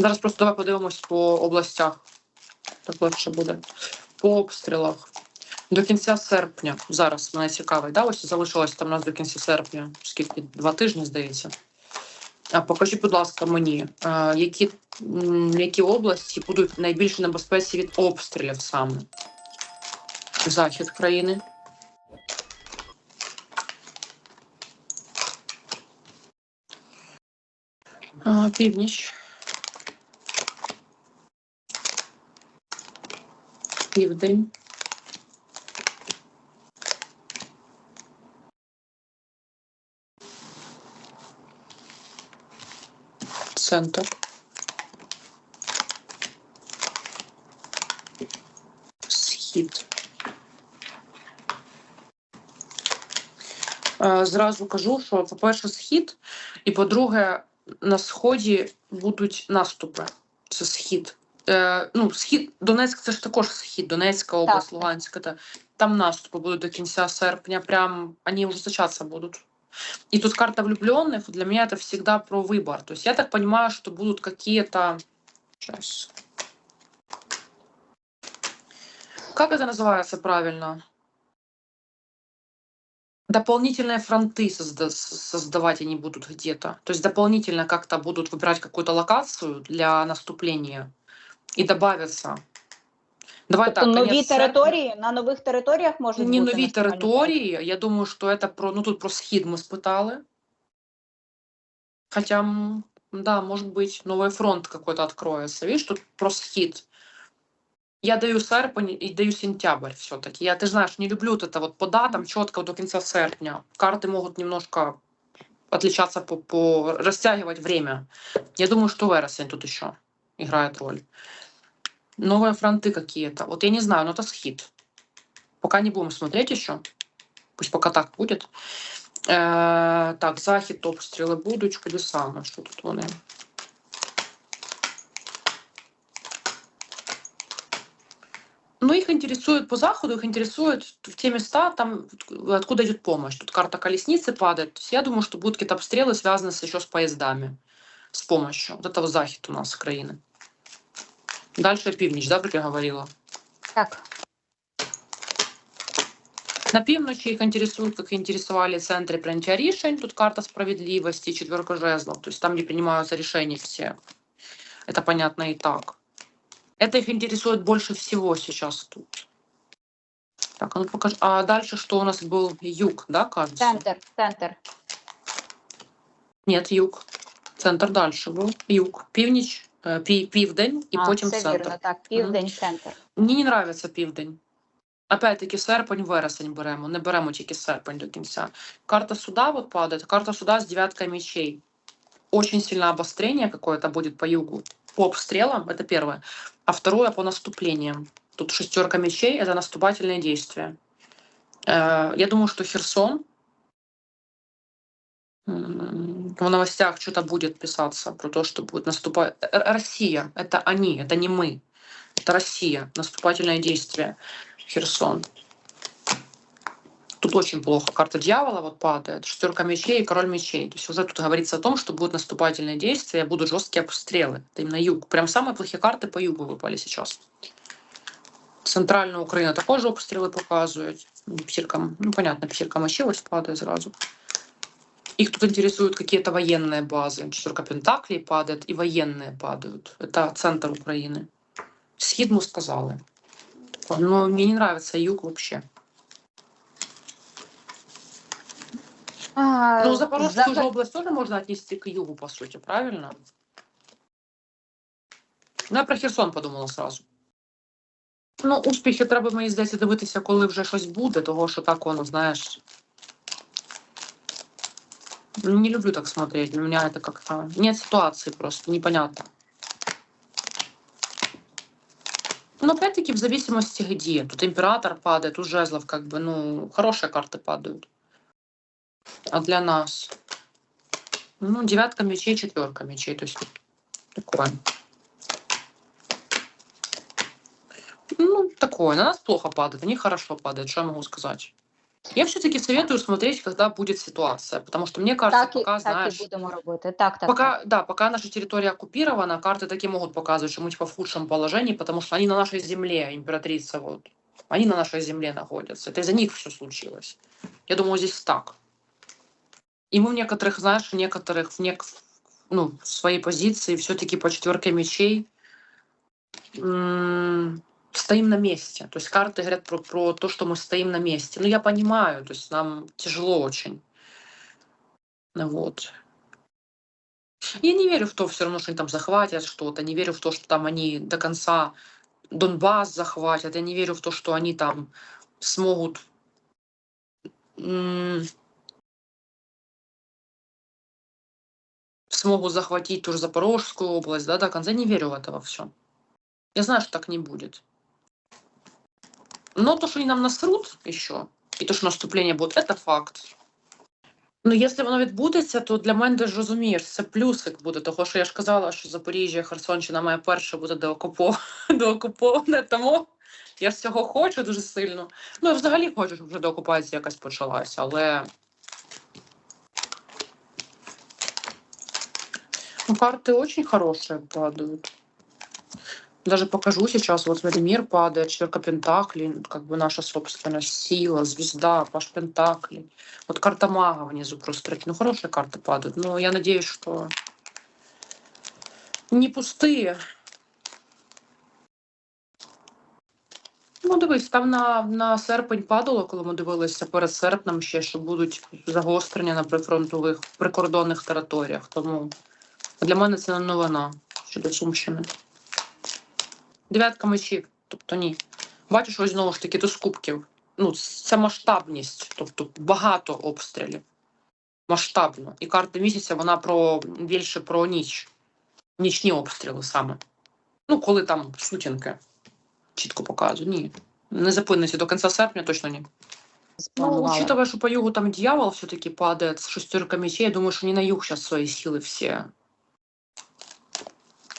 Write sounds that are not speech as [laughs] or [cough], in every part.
Зараз просто давай подивимось по областях. Так легше буде. По обстрілах. До кінця серпня. Зараз найцікавий. Да? Ось залишилось там у нас до кінця серпня, скільки два тижні, здається. А покажіть, будь ласка, мені, е, які які області будуть найбільш небезпеці від обстрілів саме? Захід країни. Північ. південь. Центр. Схід. Е, зразу кажу, що, по-перше, схід, і по-друге, на сході будуть наступи. Це схід. Э, ну, схід Донецьк це ж також схід, Донецька область, так. Луганська. Та, там наступи будуть до кінця серпня, прям они ужесточаться будут. И тут карта влюбленных для меня это всегда про выбор. То есть я так понимаю, что будут какие-то... Сейчас. Как это называется правильно? Дополнительные фронты созда создавать они будут где-то. То есть дополнительно как-то будут выбирать какую-то локацию для наступления. и добавятся. Давай тобто так, нові конечно, території на нових територіях можуть не бути нові території. Я думаю, що це про ну тут про схід ми спитали. Хоча, да, може бути, новий фронт какой-то откроется. Видишь, тут про схід. Я даю серпень і даю сентябрь все-таки. Я, ти ж знаєш, не люблю это вот по датам чітко до кінця серпня. Карти можуть немножко отличаться по, по розтягувати время. Я думаю, що вересень тут ще. играет роль. Новые фронты какие-то. Вот я не знаю, но это схит. Пока не будем смотреть еще. Пусть пока так будет. Е, э, Так, захит обстрелы стріли будуть, куди саме, що тут вони. Ну, их интересует по заходу, их интересует в те места, там, откуда идет помощь. Тут карта колесницы падает. То есть я думаю, что будут какие-то обстрелы, связанные еще с поездами, с помощью. Вот это вот захід у нас Украины. Дальше північ, добре я говорила? Так. На півночі їх інтересують, як інтересували центри прийняття рішень. Тут карта справедливости, четверка жезлов. То есть там, где принимаются решения все. Это понятно и так. Это их интересует больше всего сейчас тут. Так, а, ну покаж... а дальше что у нас был? Юг, да, кажется? Центр, центр. Нет, юг. Центр дальше был. Юг. Північ. Э, південь і а, потім це центр. Вірно, так, південь, центр. Мені не подобається південь. Опять-таки серпень, вересень беремо, не беремо тільки серпень до кінця. Карта суда вот падает. Карта суда с девяткой мечей. Очень сильное обострение какое-то будет по югу. По обстрелам, это первое. А второе по наступлениям. Тут шестерка мечей это наступательные действия. Э, я думаю, что Херсон в новостях что-то будет писаться про то, что будет наступать. Э, Россия, это они, это не мы. Это Россия, наступательное действие. Херсон. Тут очень плохо. Карта дьявола вот падает, шестерка мечей и король мечей. То есть уже тут говорится о том, что будут наступательные действия, будут жесткие обстрелы. Это именно юг. Прям самые плохие карты по югу выпали сейчас. Центральная Украина такой же обстрелы показывает. Псирка, ну понятно, псирка мочилась, падает сразу. Их тут интересуют какие-то военные базы. Четверка Пентаклей падает, и военные падают. Это центр Украины. Схид мы сказали. Но мне не нравится юг вообще. ну, Запорожскую же область тоже можно отнести к югу, по сути, правильно? Ну, я про Херсон подумала сразу. Ну, успіхи треба мені здається дивитися, коли вже щось буде, того що так воно, знаєш. Не люблю так смотреть. У меня это как-то... Нет ситуации просто, непонятно. Но опять-таки в зависимости где. Тут император падает, у жезлов как бы, ну, хорошие карты падают. А для нас? Ну, девятка мечей, четверка мечей. То есть такое. Ну, такое. На нас плохо падает, они хорошо падают, Что я могу сказать? Я все-таки советую смотреть, когда будет ситуация, потому что мне кажется, так, пока так знаешь, і будемо робити. Так, так, пока, так. да, пока наша территория оккупирована, карты такие могут показывать, что мы типа в худшем положении, потому что они на нашей земле, императрица вот, они на нашей земле находятся. Это из-за них все случилось. Я думаю, здесь так. И мы в некоторых, знаешь, в некоторых, в нек, ну, в своей позиции все-таки по четверке мечей. М стоим на месте. То есть карты говорят про, про то, что мы стоим на месте. Ну, я понимаю, то есть нам тяжело очень. ну Вот. Я не верю в то, все равно, что они там захватят что-то, не верю в то, что там они до конца Донбасс захватят, я не верю в то, что они там смогут... смогут захватить ту же Запорожскую область, да, до конца я не верю в этого все. Я знаю, что так не будет. Но то, что они нам насрут еще, і то, що наступлення буде, це факт. Ну, якщо воно відбудеться, то для мене ти ж розумієш, це плюсик буде, того, що я ж казала, що Запоріжжя, Херсонщина має перше буде деокуповане, [laughs] тому я ж цього хочу дуже сильно. Ну, я взагалі хочу, щоб вже деокупація якась почалася, але ну, карти дуже хороші падають даже покажу сейчас, вот Владимир падает, четверка Пентакли, как бы наша собственная сила, звезда, Паш Пентакли. Вот карта мага внизу просто, ну хорошие карты падают, но я надеюсь, что не пустые. Ну, дивись, там на на серпень падало, коли ми дивилися перед серпнем ще, що будуть загострення на прифронтових прикордонних територіях. Тому для мене це не новина щодо Сумщини. Дев'ятка мечів, тобто ні. Бачиш, ось знову ж таки до скупків. Ну, це масштабність, тобто багато обстрілів. Масштабно. І карта місяця вона про більше про ніч. Нічні обстріли саме. Ну, коли там сутінки. Чітко показую. Ні. Не запиниться до кінця серпня, точно ні. Ну, учитывая, что по югу там дьявол все-таки падает с шестеркой мечей, я думаю, що ні на юг зараз свої силы всі.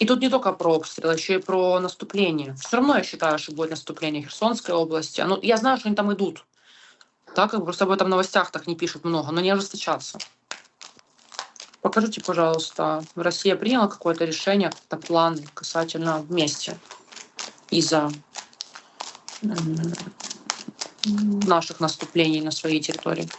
И тут не только про обстрелы, еще и про наступление. Все равно я считаю, что будет наступление Херсонской области. А ну, я знаю, что они там идут. Да, как бы просто об этом в новостях так не пишут много, но не ожесточаться. Покажите, пожалуйста, Россия приняла какое-то решение, какие-то планы касательно вместе из-за наших наступлений на своей территории.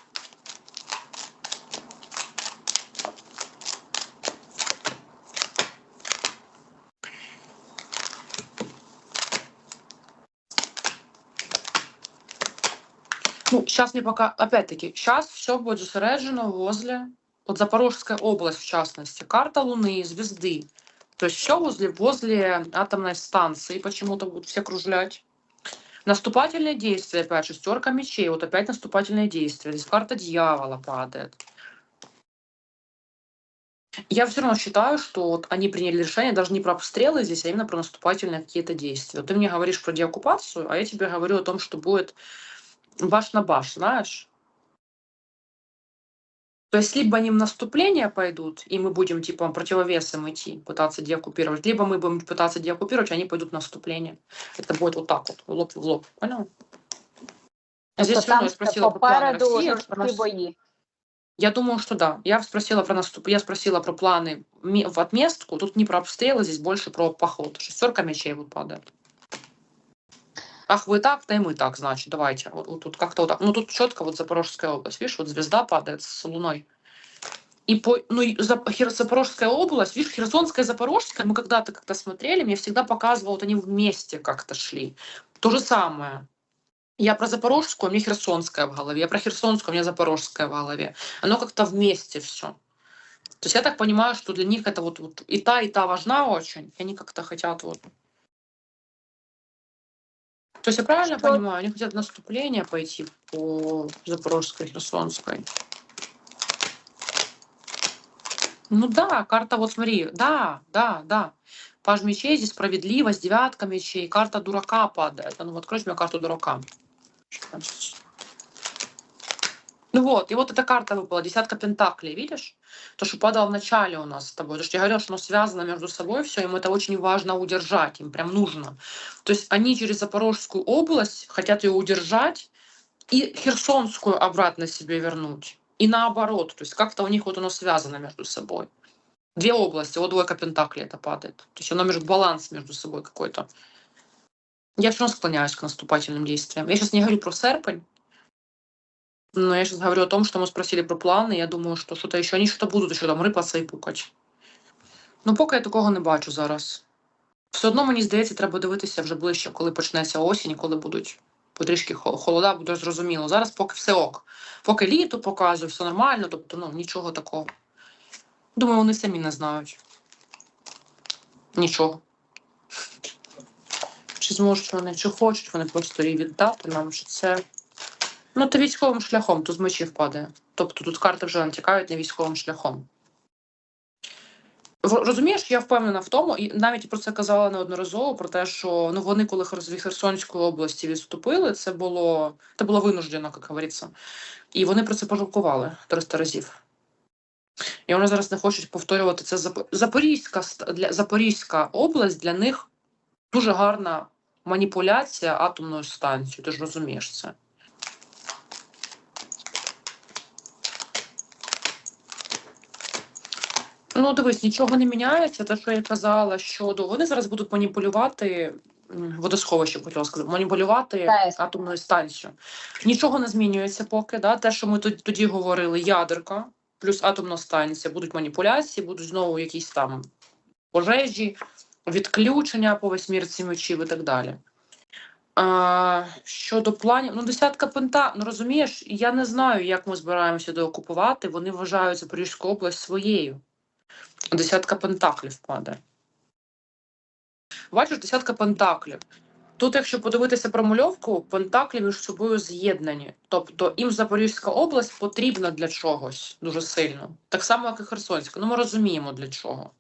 сейчас мне пока, опять-таки, сейчас все будет зосереджено возле, вот Запорожская область в частности, карта Луны, звезды. То есть все возле, возле атомной станции почему-то будут все кружлять. Наступательные действия, опять шестерка мечей, вот опять наступательные действия. Здесь карта дьявола падает. Я все равно считаю, что вот они приняли решение даже не про обстрелы здесь, а именно про наступательные какие-то действия. Вот ты мне говоришь про деоккупацию, а я тебе говорю о том, что будет баш на баш, знаешь? То есть либо они в наступление пойдут, и мы будем типа противовесом идти, пытаться деоккупировать, либо мы будем пытаться деоккупировать, и они пойдут в наступление. Это будет вот так вот, лоб в лоб. Понял? А здесь там, я спросила по планы России, про бои. Я думаю, что да. Я спросила про наступ, я спросила про планы в отместку. Тут не про обстрелы, здесь больше про поход. Шестерка мечей выпадает. Ах, вы так, да и мы так, значит, давайте. Вот, вот тут как-то вот так. Ну, тут четко вот Запорожская область. Видишь, вот звезда падает с луной. И по, ну, за Запорожская область, видишь, Херсонская и Запорожская, мы когда-то как-то смотрели, мне всегда показывало, вот они вместе как-то шли. То же самое. Я про Запорожскую, у меня Херсонская в голове. Я про Херсонскую, у меня Запорожская в голове. Оно как-то вместе все. То есть я так понимаю, что для них это вот, вот и та, и та важна очень. И они как-то хотят вот то есть я правильно что... понимаю, они хотят наступление пойти по Запорожской, Херсонской? Ну да, карта, вот смотри, да, да, да. Паж мечей, здесь справедливость, девятка мечей, карта дурака падает. А ну вот, откройте мне карту дурака. Сейчас. Ну вот, и вот эта карта выпала, десятка пентаклей, видишь? То, что падало в начале у нас с тобой. То, что я говорю что оно связано между собой все, им это очень важно удержать, им прям нужно. То есть они через Запорожскую область хотят ее удержать и Херсонскую обратно себе вернуть. И наоборот, то есть как-то у них вот оно связано между собой. Две области, вот двойка пентаклей это падает. То есть оно между, баланс между собой какой-то. Я все равно склоняюсь к наступательным действиям. Я сейчас не говорю про серпень, Но ну, я сейчас говорю о том, что мы спросили про плани. Я думаю, що що-то ще вони що-то будуть що там рипатися і пукати. Ну, поки я такого не бачу зараз. Все одно, мені здається, треба дивитися вже ближче, коли почнеться осінь, коли будуть потрішки холода, буде зрозуміло. Зараз поки все ок. Поки літо показує, все нормально, тобто ну, нічого такого. Думаю, вони самі не знають. Нічого. Чи зможуть вони, чи хочуть вони просто її віддати нам, що це. Ну, то військовим шляхом, то з мечі впадає. Тобто тут карти вже натякають не військовим шляхом. Розумієш, я впевнена в тому, і навіть про це казала неодноразово, про те, що ну вони, коли від Херсонської області відступили, це було це було винуждено, як говориться. І вони про це пожалкували 300 разів. І вони зараз не хочуть повторювати це. Запорізька для Запорізька область для них дуже гарна маніпуляція атомною станцією. Ти ж розумієш це. Ну, дивись, нічого не міняється. Те, що я казала, щодо ну, вони зараз будуть маніпулювати водосховище, хотіла сказати, маніпулювати атомною станцією. Нічого не змінюється поки. Да? Те, що ми тоді говорили, ядерка плюс атомна станція, будуть маніпуляції, будуть знову якісь там пожежі, відключення по восьмірці мечів і так далі. А, Щодо планів, ну десятка пента, ну розумієш, я не знаю, як ми збираємося доокупувати. Вони вважають Запорізьку область своєю. Десятка пентаклів падає. Бачиш, десятка пентаклів. Тут, якщо подивитися промальовку, пентаклі між собою з'єднані. Тобто їм Запорізька область потрібна для чогось дуже сильно. Так само, як і Херсонська. Ну, ми розуміємо для чого.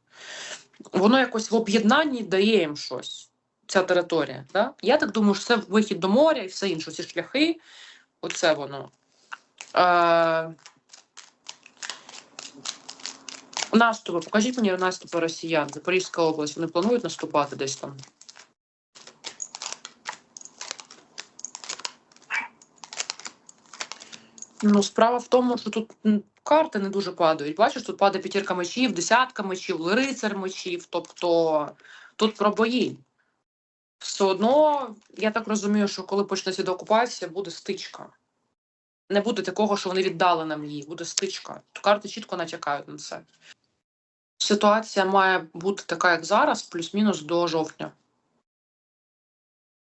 Воно якось в об'єднанні дає їм щось, ця територія. Да? Я так думаю, що це вихід до моря і все інше, ці шляхи. Оце воно. Е, Наступи, покажіть мені наступи росіян. Запорізька область. Вони планують наступати десь там. Ну, справа в тому, що тут карти не дуже падають. Бачиш, тут падає п'ятірка мечів, десятка мечів, лицар мечів. Тобто тут про бої. Все одно, я так розумію, що коли почнеться деокупація, буде стичка. Не буде такого, що вони віддали нам її, буде стичка. Карти чітко натякають на це ситуація має бути така, як зараз, плюс-мінус до жовтня.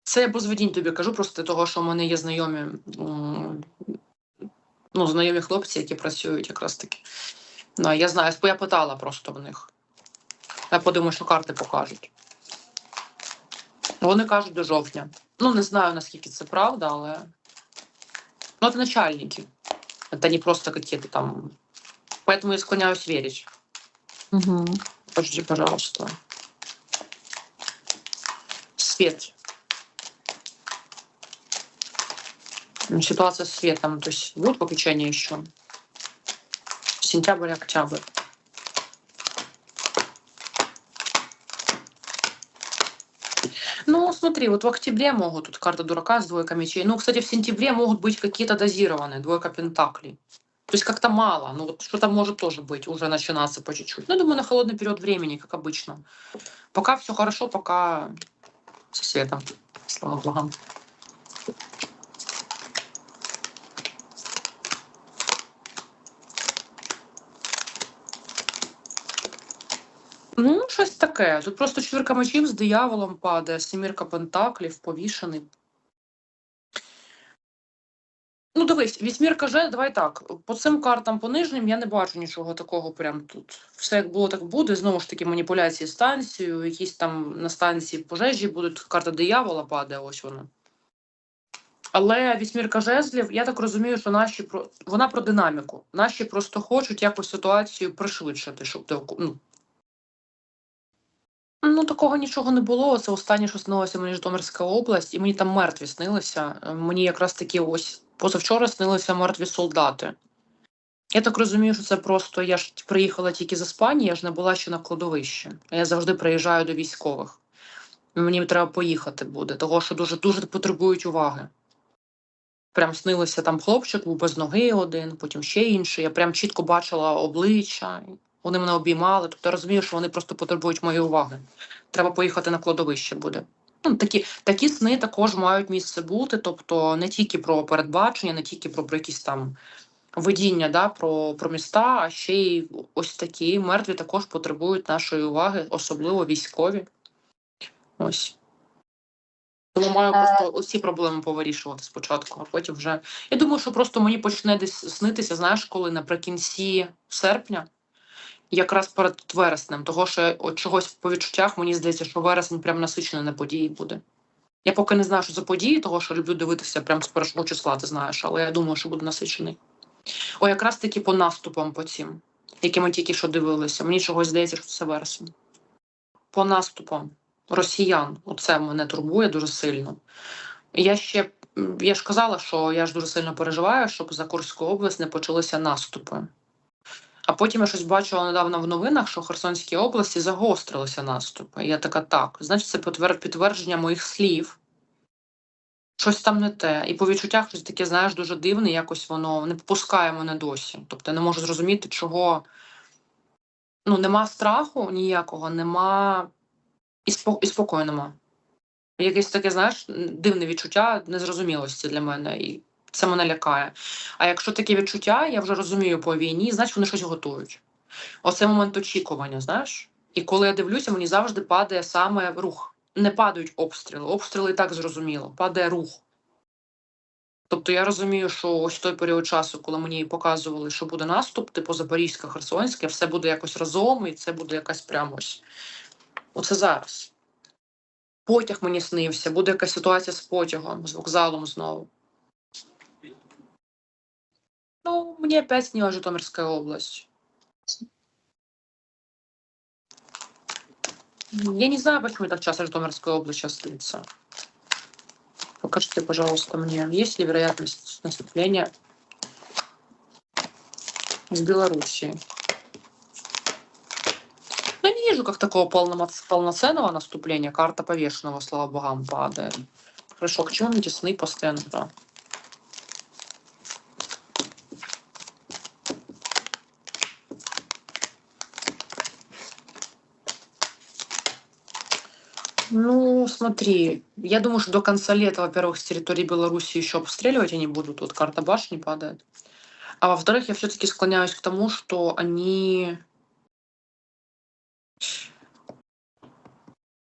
Це я позведінь тобі кажу, просто того, що в мене є знайомі ну, знайомі хлопці, які працюють якраз таки. Ну, Я знаю, я питала просто в них. Я подумаю, що карти покажуть. Вони кажуть до жовтня. Ну, не знаю, наскільки це правда, але. Ну, це начальники. та не просто какие-то там. Поэтому я склоняюсь верить. Угу. Подожди, пожалуйста. Свет. Ну, ситуация с светом. То есть будет выключения еще? Сентябрь, октябрь. Ну, смотри, вот в октябре могут, тут карта дурака с двойка мечей. Ну, кстати, в сентябре могут быть какие-то дозированные, двойка пентаклей. То есть как-то мало. Ну вот что-то может тоже быть, уже начинаться по чуть-чуть. Ну, думаю, на холодный период времени, как обычно. Пока все хорошо, пока со светом. Слава богам. Ну, щось таке. Тут просто четверка мечів з дияволом падає, семірка пентаклів, повішений. Ну, дивись, вісьмірка же, давай так. По цим картам, по нижнім я не бачу нічого такого. Прям тут все як було, так буде. Знову ж таки, маніпуляції станцією, якісь там на станції пожежі будуть. Карта диявола падає, ось вона. Але вісьмірка жезлів, я так розумію, що наші про вона про динаміку. Наші просто хочуть якось ситуацію пришвидшити, щоб ти ну, Ну, такого нічого не було. Це останнє, що снилося мені Житомирська область, і мені там мертві снилися. Мені якраз такі ось Позавчора снилися мертві солдати. Я так розумію, що це просто я ж приїхала тільки з Іспанії, я ж не була ще на кладовище. А Я завжди приїжджаю до військових. Мені треба поїхати буде, того що дуже дуже потребують уваги. Прям снилося там хлопчик, був без ноги один, потім ще інший. Я прям чітко бачила обличчя, вони мене обіймали. Тобто я розумію, що вони просто потребують моєї уваги. Треба поїхати на кладовище буде. Ну, такі такі сни також мають місце бути, тобто не тільки про передбачення, не тільки про, про якісь там видіння, да, про про міста, а ще й ось такі мертві також потребують нашої уваги, особливо військові. Ось. Тому маю е. просто усі проблеми повирішувати спочатку, а потім вже. Я думаю, що просто мені почне десь снитися, знаєш, коли наприкінці серпня якраз перед вереснем, того що от чогось по відчуттях мені здається, що вересень прям насичений на події буде. Я поки не знаю, що за події, того що люблю дивитися прямо з першого числа, ти знаєш, але я думаю, що буде насичений. О, якраз таки по наступам по цим, які ми тільки що дивилися. Мені чогось здається, що це вересень. По наступам росіян, оце мене турбує дуже сильно. Я ще я ж казала, що я ж дуже сильно переживаю, щоб за Курську область не почалися наступи. А потім я щось бачила недавно в новинах, що в Херсонській області загострилися наступи. І я така так. Значить, це підтвердження моїх слів. Щось там не те. І по відчуттях щось таке, знаєш, дуже дивне, якось воно не попускає мене досі. Тобто я не можу зрозуміти, чого ну, нема страху ніякого, нема і спо... і спокою нема. Якесь таке, знаєш, дивне відчуття незрозумілості для мене. І це мене лякає. А якщо такі відчуття, я вже розумію по війні, значить вони щось готують. Оце момент очікування, знаєш? І коли я дивлюся, мені завжди падає саме рух. Не падають обстріли. Обстріли і так зрозуміло, падає рух. Тобто я розумію, що ось той період часу, коли мені показували, що буде наступ, типу Запорізька, Херсонське, все буде якось разом, і це буде якась прямо ось. Оце зараз. Потяг мені снився, буде якась ситуація з потягом, з вокзалом знову. Ну, мне опять снилась Житомирская область. Я не знаю, почему так часто Житомирская область сейчас снится. Покажите, пожалуйста, мне, есть ли вероятность наступления с Белоруссии. Но ну, я не вижу как такого полноценного наступления. Карта повешенного, слава богам, падает. Хорошо, к чему эти сны постоянно? Да. смотри, я думаю, что до конца лета, во-первых, с территории Беларуси еще обстреливать они будут, вот карта башни падает. А во-вторых, я все-таки склоняюсь к тому, что они...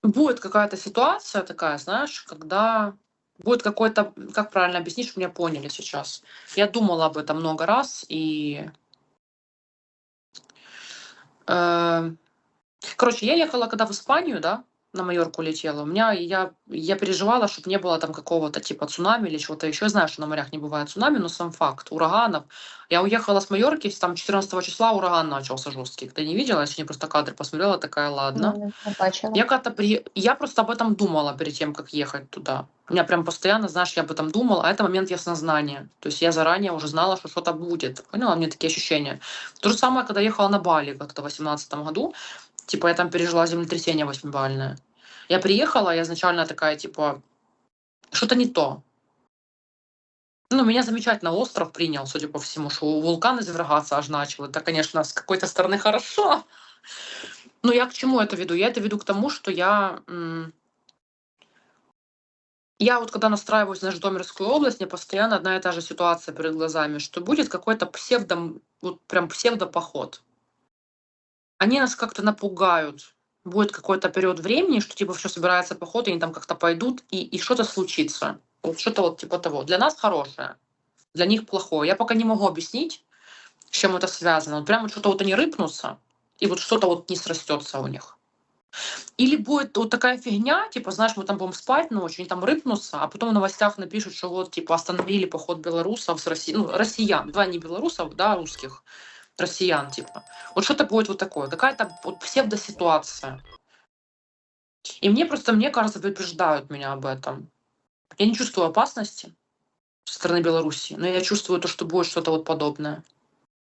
Будет какая-то ситуация такая, знаешь, когда будет какой-то... Как правильно объяснить, что меня поняли сейчас? Я думала об этом много раз, и... Э, короче, я ехала когда в Испанию, да, на Майорку летела, у меня я, я переживала, чтобы не было там какого-то типа цунами или чего-то еще. Я знаю, что на морях не бывает цунами, но сам факт ураганов. Я уехала с Майорки, там 14 числа ураган начался жесткий. Ты не видела? Я сегодня просто кадры посмотрела, такая, ладно. Ну, я как-то при... Я просто об этом думала перед тем, как ехать туда. У меня прям постоянно, знаешь, я об этом думала, а это момент яснознания. То есть я заранее уже знала, что что-то будет. Поняла? У меня такие ощущения. То же самое, когда ехала на Бали как-то в 2018 году. Типа я там пережила землетрясение 8-бальное. Я приехала, я изначально такая, типа, что-то не то. Ну, меня замечательно остров принял, судя по всему, что вулкан извергаться аж начал. Это, конечно, с какой-то стороны хорошо. Но я к чему это веду? Я это веду к тому, что я... Я вот когда настраиваюсь на Житомирскую область, мне постоянно одна и та же ситуация перед глазами, что будет какой-то псевдо... Вот прям псевдопоход они нас как-то напугают. Будет какой-то период времени, что типа все собирается поход, и они там как-то пойдут, и, и что-то случится. Вот что-то вот типа того. Для нас хорошее, для них плохое. Я пока не могу объяснить, с чем это связано. Вот прямо что-то вот они рыпнутся, и вот что-то вот не срастется у них. Или будет вот такая фигня, типа, знаешь, мы там будем спать ночью, они там рыпнутся, а потом в новостях напишут, что вот, типа, остановили поход белорусов с Россией, ну, россиян, два не белорусов, да, а русских, россиян, типа. Вот что-то будет вот такое, какая-то вот псевдоситуация. И мне просто, мне кажется, предупреждают меня об этом. Я не чувствую опасности со стороны Беларуси, но я чувствую то, что будет что-то вот подобное.